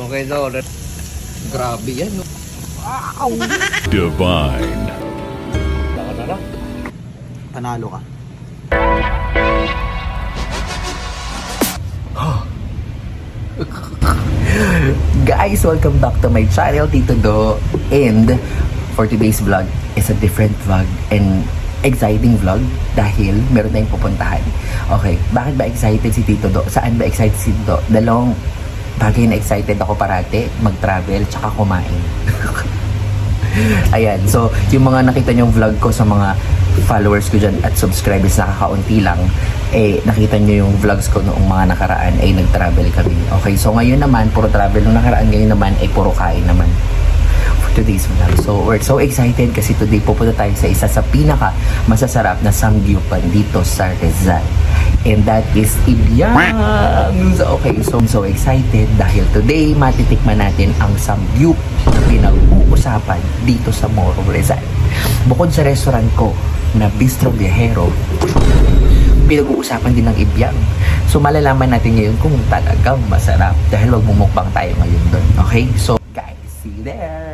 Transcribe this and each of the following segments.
Okay daw. Grabe yan. no? Divine. Panalo ka. Guys, welcome back to my channel, Tito Do. And for today's vlog is a different vlog and exciting vlog dahil meron tayong pupuntahan. Okay, bakit ba excited si Tito Do? Saan ba excited si Tito Do? Dalawang bagay na excited ako parate, mag-travel tsaka kumain. Ayan, so yung mga nakita nyo vlog ko sa mga followers ko dyan at subscribers na kakaunti lang, eh nakita nyo yung vlogs ko noong mga nakaraan ay nag-travel kami. Okay, so ngayon naman, puro travel nung nakaraan, ngayon naman ay puro kain naman for today's vlog. So we're so excited kasi today pupunta tayo sa isa sa pinaka masasarap na samgyupan dito sa Rizal. And that is Ibiang. So, okay, so so excited dahil today matitikman natin ang samgyup na pinag-uusapan dito sa Moro Rizal. Bukod sa restaurant ko na Bistro Viajero, pinag-uusapan din ng Ibiang. So malalaman natin ngayon kung talagang masarap dahil magmumukbang tayo ngayon doon. Okay? So guys, see you there!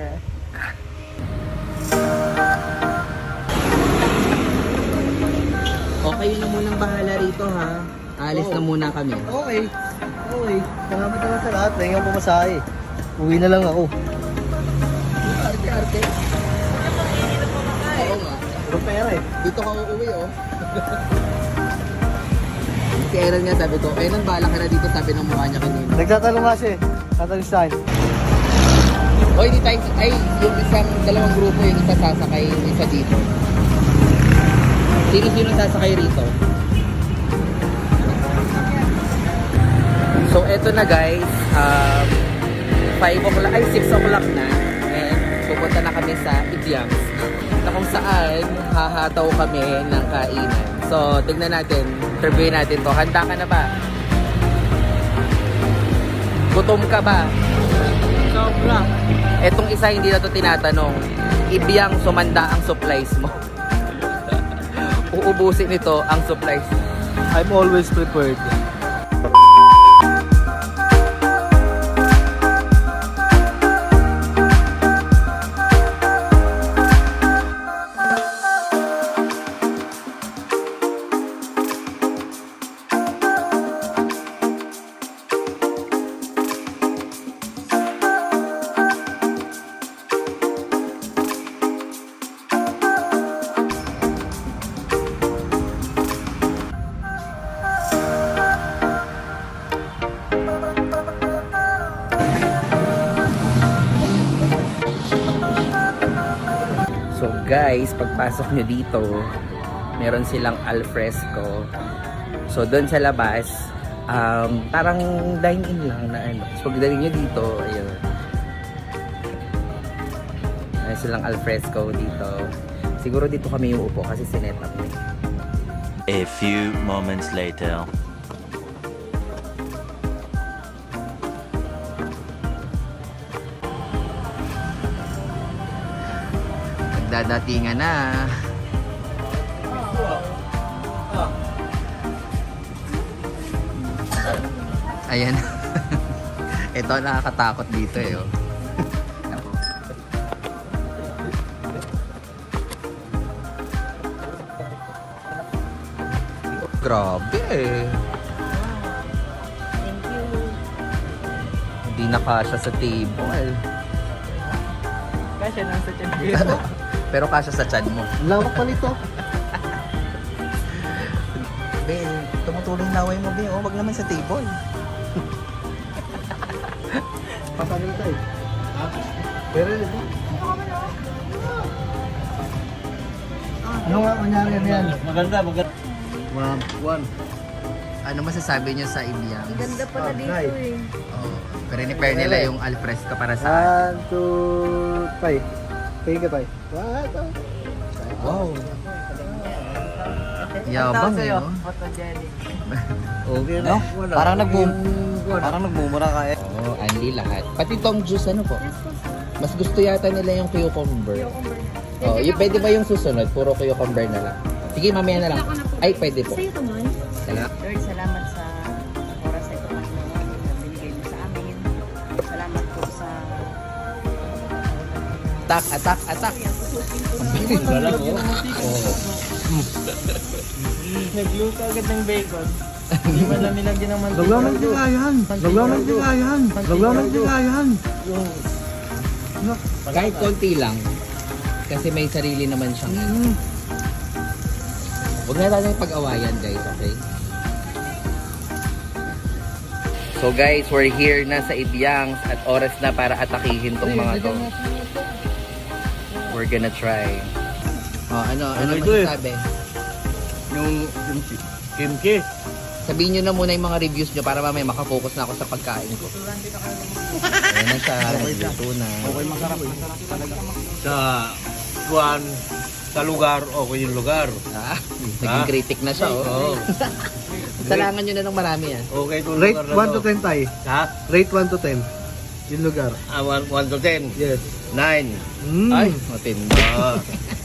Rito ha. Alis na muna kami. Okay. Okay. Salamat naman sa lahat. Tingnan po masahe. Uwi na lang ako. Arte-arte. Oo nga. Puro pera eh. Dito ka uuwi oh. si Aaron nga sabi ko, eh nang bala ka na dito sabi ng mukha niya kanina. Nagtatanong nga siya eh. Tatanong sa akin. Oy, di tayo, ay, yung isang dalawang grupo yung isa sasakay, yung isa dito. Sino-sino sasakay rito? So, eto na guys, um, 5 o'clock, ay 6 o'clock na. And pupunta na kami sa Ibiangs na kung saan hahataw kami ng kainan. So, tignan natin, interviewin natin to. Handa ka na ba? Gutom ka ba? Sobra. Etong isa hindi na to tinatanong. Ibiyang sumanda ang supplies mo. Uubusin nito ang supplies. I'm always prepared. Guys, pagpasok nyo dito, meron silang alfresco. So doon sa labas, um, parang dine-in lang na ano. So pagdating nyo dito, ayun. Meron silang alfresco dito. Siguro dito kami uupo kasi sinet up. A few moments later. Nagdadatingan na. Ayan. Ito nakakatakot dito eh. Oh. Grabe eh. Hindi nakasya sa table. Kasi nasa chan Pero kasya sa chan mo. Lawak pa nito. Be, tumutulong laway mo, Be. Oh, wag naman sa table. Papagal tayo. Pero ito. Ano nga kunyari ano yan? Maganda, maganda. One, one. Ano masasabi niyo sa Ibiang? Ganda pala dito Right. eh. Oh, pero nila yung alfresco para sa One, two, five. Tingin ka tayo. Wow. Yabang eh, no? Photogenic. Okay, No? Parang nagmum parang nagmumura ka eh. Oh, Andy lahat. Pati tong juice ano po? Mas gusto yata nila yung cucumber. Oh, yung pwede ba yung susunod? Puro cucumber na lang. Sige, mamaya na lang. Ay, pwede po. Sa'yo naman. Salamat. Lord, salamat sa Attack, attack, attack. Wala ko. Oo. Nagluto agad ng bacon. Hindi man lang nilagyan ng mantika. Lagyan ng tingayan. Lagyan ng tingayan. Lagyan ng tingayan. Kahit konti lang. Kasi may sarili naman siyang Mm. Huwag na natin pag-awayan guys, okay? So guys, we're here na sa Ibyangs at oras na para atakihin tong mga to. We're gonna try. Oh, ano, ano Ano ito eh? masasabi? Yung yung kimchi. Sabihin nyo na muna yung mga reviews nyo para mamaya makafocus na ako sa pagkain ko. Ayan na siya, nagluto na. Sa kuan sa lugar o yung lugar. Ah, naging Ah. critic na siya, oh. Oo. Salangan nyo na ng marami, ah. Okay itong Rate lugar na 1 to 10 tayo. Ha? Rate 1 to 10. Yung lugar. Ah, 1 to 10. Yes. 9. Mm. Ay, matindi. Ah.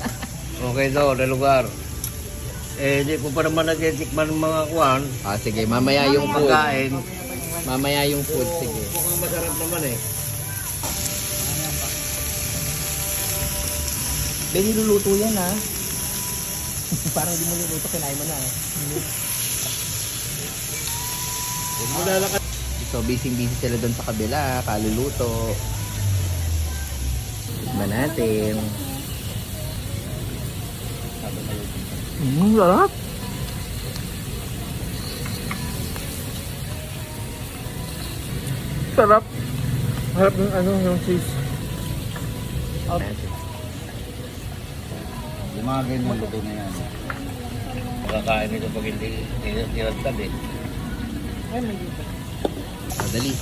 okay to, na lugar. Eh, hindi ko pa naman natitikman ng mga kuan. Ah, sige, mamaya yung food. Pagkain. Mamaya yung food, sige. Mukhang masarap naman eh. Ben, niluluto yan, ha? Parang di mo niluluto, kinain mo na, eh. So, busy-busy sila doon sa kabila, kaluluto. Ba natin? Mm, sarap. Sarap. Sarap yung ano, yung cheese. Yung mga ganyan luto na yan. Makakain ito pag hindi tinatad eh. Madali.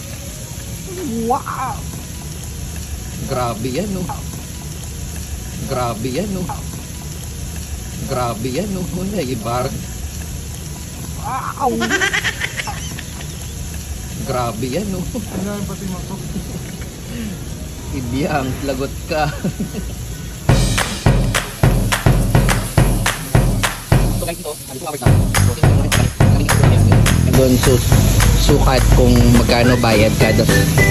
Wow! Grabe yan, no? Grabe yan, no? Grabe yan, no? Wala, ibar. Wow! Grabe yan, no? Ano yung pati mo to? Ibiyang, lagot ka. Doon sus sukat kung magkano bayad kada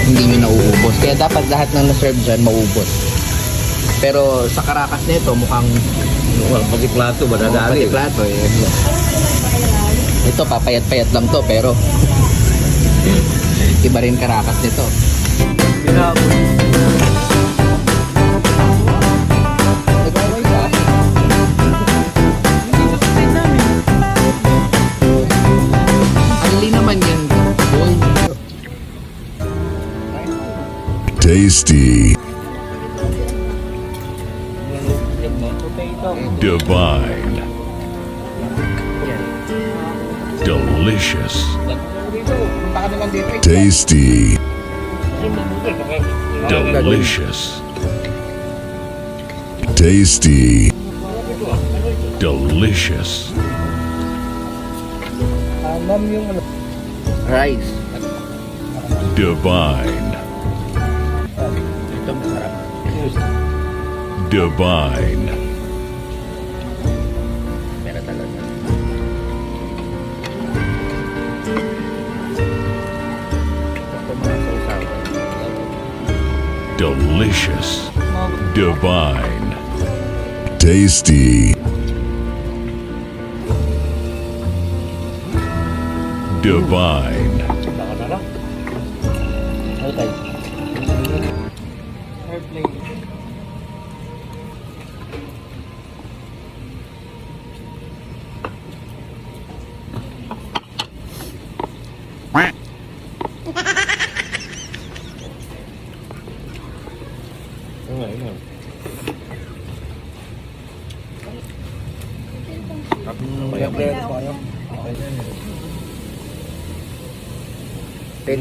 hindi nyo nauubos. Kaya dapat lahat ng na-serve dyan maubos. Pero sa Caracas nito mukhang Well, pati plato, madadali. pati plato eh. Ito papayat-payat lang to pero iba rin Caracas nito. Nagwaway Tasty. Divine. Delicious. Tasty. Delicious. Tasty. Delicious. Rice. Divine. Divine. Delicious. Divine. Tasty. Divine.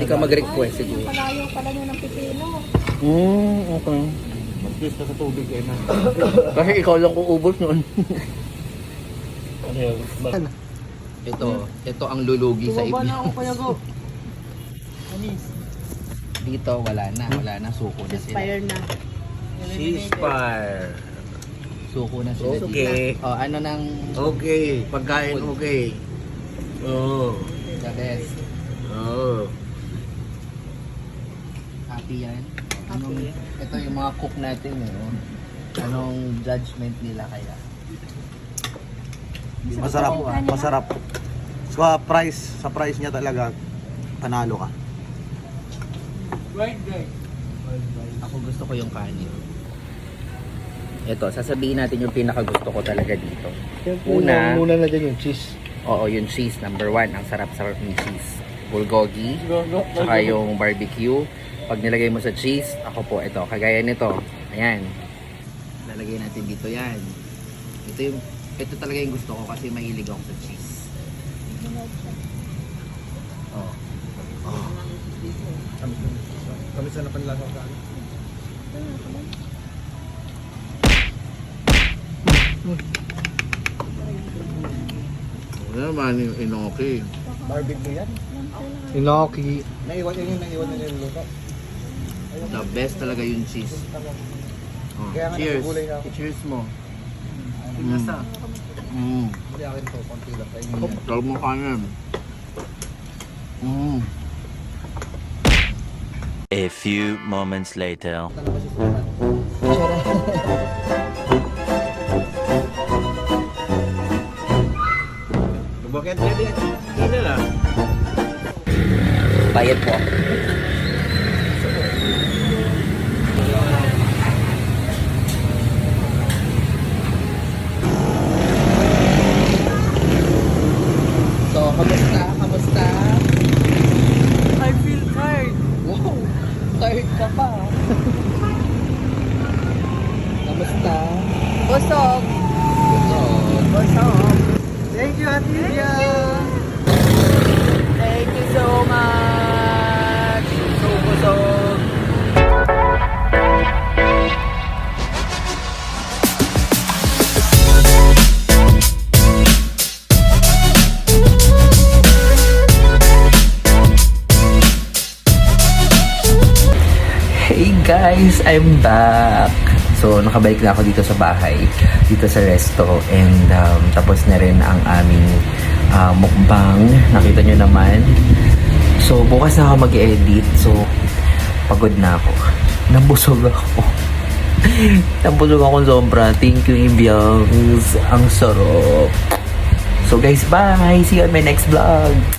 Ka mag-request siguro. Palayo pala nyo ng pipino. Mm, okay. Mag-twist ka sa tubig eh na. Kasi ikaw lang uubos nun. Ano yun? ito, ito ang lulugi sa Tumaba ibi. na ako kaya go. Anis. Dito wala na, wala na suko na sila. Expire na. Ceasefire. Suko na sila dito. Okay. Oh, ano nang Okay. Pagkain okay. Oo. the best? Oo. Happy yan? Anong, ito yung mga cook natin eh. oh. Anong judgment nila kaya? Masarap, masarap. Sa price, sa price niya talaga, panalo ka. Right, right. Ako gusto ko yung kanin. Ito, sasabihin natin yung pinakagusto ko talaga dito. Una, Muna na dyan yung cheese. oo, yung cheese, number one. Ang sarap-sarap ng cheese. Bulgogi, Go, go, go. tsaka yung barbecue. Pag nilagay mo sa cheese, ako po, ito, kagaya nito. Ayan. Lalagay natin dito yan. Ito yung, ito talaga yung gusto ko kasi mahilig ako sa cheese. Oh. Oh. Kami sa napanlasa ka. Ano naman yung inoki? Barbecue yan. Inoki. Naiwan yun yung naiwan na yung luto. The best talaga yung cheese. Oh, Kaya nga cheers. nagugulay na ako. Cheers mo. Nasa. Mm. Hindi akin to, konti lang. Sarap mo kanin. Mm. A few moments later. Bakit yan? Hindi na. Bayad po. I'm back! So, nakabalik na ako dito sa bahay, dito sa resto, and um, tapos na rin ang aming uh, mukbang. Nakita nyo naman. So, bukas na ako mag-edit. So, pagod na ako. Nabusog ako. Nabusog ako sobra. Thank you, Ibiangs. Ang sarap. So, guys, bye! See you on my next vlog!